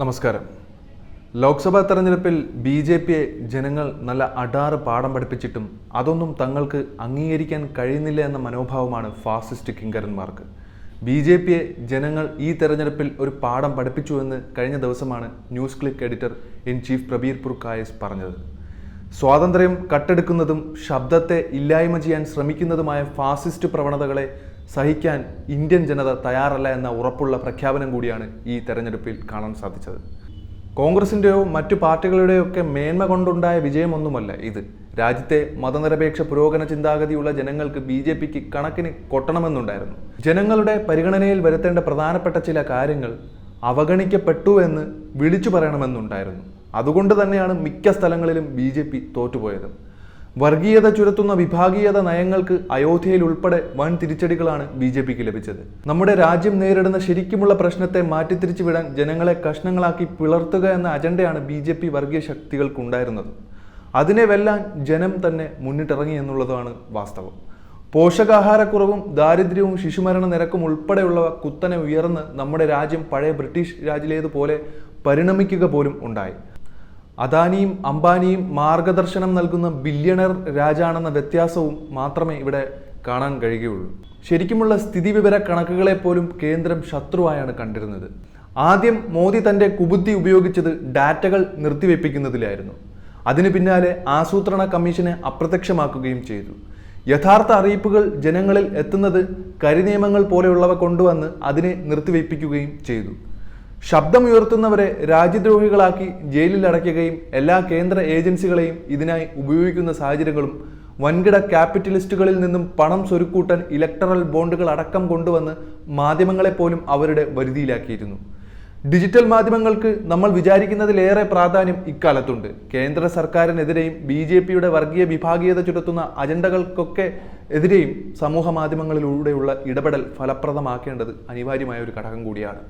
നമസ്കാരം. ലോക്സഭാ തെരഞ്ഞെടുപ്പിൽ B J പിയെ ജനങ്ങൾ നല്ല അടാറ് പാഠം പഠിപ്പിച്ചിട്ടും അതൊന്നും തങ്ങൾക്ക് അംഗീകരിക്കാൻ കഴിയുന്നില്ല എന്ന മനോഭാവമാണ് ഫാസിസ്റ്റ് കിങ്കരന്മാർക്ക്. ബി ജെ പിയെ ജനങ്ങൾ ഈ തെരഞ്ഞെടുപ്പിൽ ഒരു പാഠം പഠിപ്പിച്ചു എന്ന് കഴിഞ്ഞ ദിവസമാണ് NewsClick editor in chief Prabir Purkayastha പറഞ്ഞത്. സ്വാതന്ത്ര്യം കട്ടെടുക്കുന്നതും ശബ്ദത്തെ ഇല്ലായ്മ ചെയ്യാൻ ശ്രമിക്കുന്നതുമായ ഫാസിസ്റ്റ് പ്രവണതകളെ സഹിക്കാൻ ഇന്ത്യൻ ജനത തയ്യാറല്ല എന്ന ഉറപ്പുള്ള പ്രഖ്യാപനം കൂടിയാണ് ഈ തെരഞ്ഞെടുപ്പിൽ കാണാൻ സാധിച്ചത്. കോൺഗ്രസിന്റെയോ മറ്റു പാർട്ടികളുടെയോ ഒക്കെ മേന്മ കൊണ്ടുണ്ടായ വിജയമൊന്നുമല്ല ഇത്. രാജ്യത്തെ മതനിരപേക്ഷ പുരോഗമന ചിന്താഗതിയുള്ള ജനങ്ങൾക്ക് ബി ജെ പിക്ക് കണക്കിന് കൊട്ടണമെന്നുണ്ടായിരുന്നു. ജനങ്ങളുടെ പരിഗണനയിൽ വരുത്തേണ്ട പ്രധാനപ്പെട്ട ചില കാര്യങ്ങൾ അവഗണിക്കപ്പെട്ടു എന്ന് വിളിച്ചു പറയണമെന്നുണ്ടായിരുന്നു. അതുകൊണ്ട് തന്നെയാണ് മിക്ക സ്ഥലങ്ങളിലും ബി ജെ പി തോറ്റുപോയത്. വർഗീയത ചുരത്തുന്ന വിഭാഗീയത നയങ്ങൾക്ക് അയോധ്യയിൽ ഉൾപ്പെടെ വൻ തിരിച്ചടികളാണ് ബി ജെ പിക്ക് ലഭിച്ചത്. നമ്മുടെ രാജ്യം നേരിടുന്ന ശരിക്കുമുള്ള പ്രശ്നത്തെ മാറ്റിത്തിരിച്ചു വിടാൻ ജനങ്ങളെ കഷ്ണങ്ങളാക്കി പിളർത്തുക എന്ന അജണ്ടയാണ് ബി ജെ പി വർഗീയ ശക്തികൾക്കുണ്ടായിരുന്നത്. അതിനെ വെല്ലാൻ ജനം തന്നെ മുന്നിട്ടിറങ്ങി എന്നുള്ളതാണ് വാസ്തവം. പോഷകാഹാരക്കുറവും ദാരിദ്ര്യവും ശിശുമരണ നിരക്കും ഉൾപ്പെടെയുള്ളവ കുത്തനെ ഉയർന്ന് നമ്മുടെ രാജ്യം പഴയ ബ്രിട്ടീഷ് രാജിലേതുപോലെ പരിണമിക്കുക പോലും ഉണ്ടായി. അദാനിയും അംബാനിയും മാർഗദർശനം നൽകുന്ന ബില്യണർ രാജാണെന്ന വ്യത്യാസവും മാത്രമേ ഇവിടെ കാണാൻ കഴിയുകയുള്ളൂ. ശരിക്കുമുള്ള സ്ഥിതിവിവര കണക്കുകളെ പോലും കേന്ദ്രം ശത്രുവായാണ് കണ്ടിരുന്നത്. ആദ്യം മോദി തന്റെ കുബുദ്ധി ഉപയോഗിച്ചത് ഡാറ്റകൾ നിർത്തിവെപ്പിക്കുന്നതിലായിരുന്നു. അതിനു പിന്നാലെ ആസൂത്രണ കമ്മീഷനെ അപ്രത്യക്ഷമാക്കുകയും ചെയ്തു. യഥാർത്ഥ അറിയിപ്പുകൾ ജനങ്ങളിൽ എത്തുന്നത് കരിനിയമങ്ങൾ പോലെയുള്ളവ കൊണ്ടുവന്ന് അതിനെ നിർത്തിവെപ്പിക്കുകയും ചെയ്തു. ശബ്ദമുയർത്തുന്നവരെ രാജ്യദ്രോഹികളാക്കി ജയിലിൽ അടയ്ക്കുകയും എല്ലാ കേന്ദ്ര ഏജൻസികളെയും ഇതിനായി ഉപയോഗിക്കുന്ന സാഹചര്യങ്ങളും വൻകിട ക്യാപിറ്റലിസ്റ്റുകളിൽ നിന്നും പണം സ്വരുക്കൂട്ടൻ ഇലക്ടറൽ ബോണ്ടുകൾ അടക്കം കൊണ്ടുവന്ന് മാധ്യമങ്ങളെ പോലും അവരുടെ വരുതിയിലാക്കിയിരുന്നു. ഡിജിറ്റൽ മാധ്യമങ്ങൾക്ക് നമ്മൾ വിചാരിക്കുന്നതിലേറെ പ്രാധാന്യം ഇക്കാലത്തുണ്ട്. കേന്ദ്ര സർക്കാരിനെതിരെയും ബി ജെ പിയുടെ വർഗീയ വിഭാഗീയത ചുരത്തുന്ന അജണ്ടകൾക്കൊക്കെ എതിരെയും സമൂഹ മാധ്യമങ്ങളിലൂടെയുള്ള ഇടപെടൽ ഫലപ്രദമാക്കേണ്ടത് അനിവാര്യമായ ഒരു ഘടകം കൂടിയാണ്.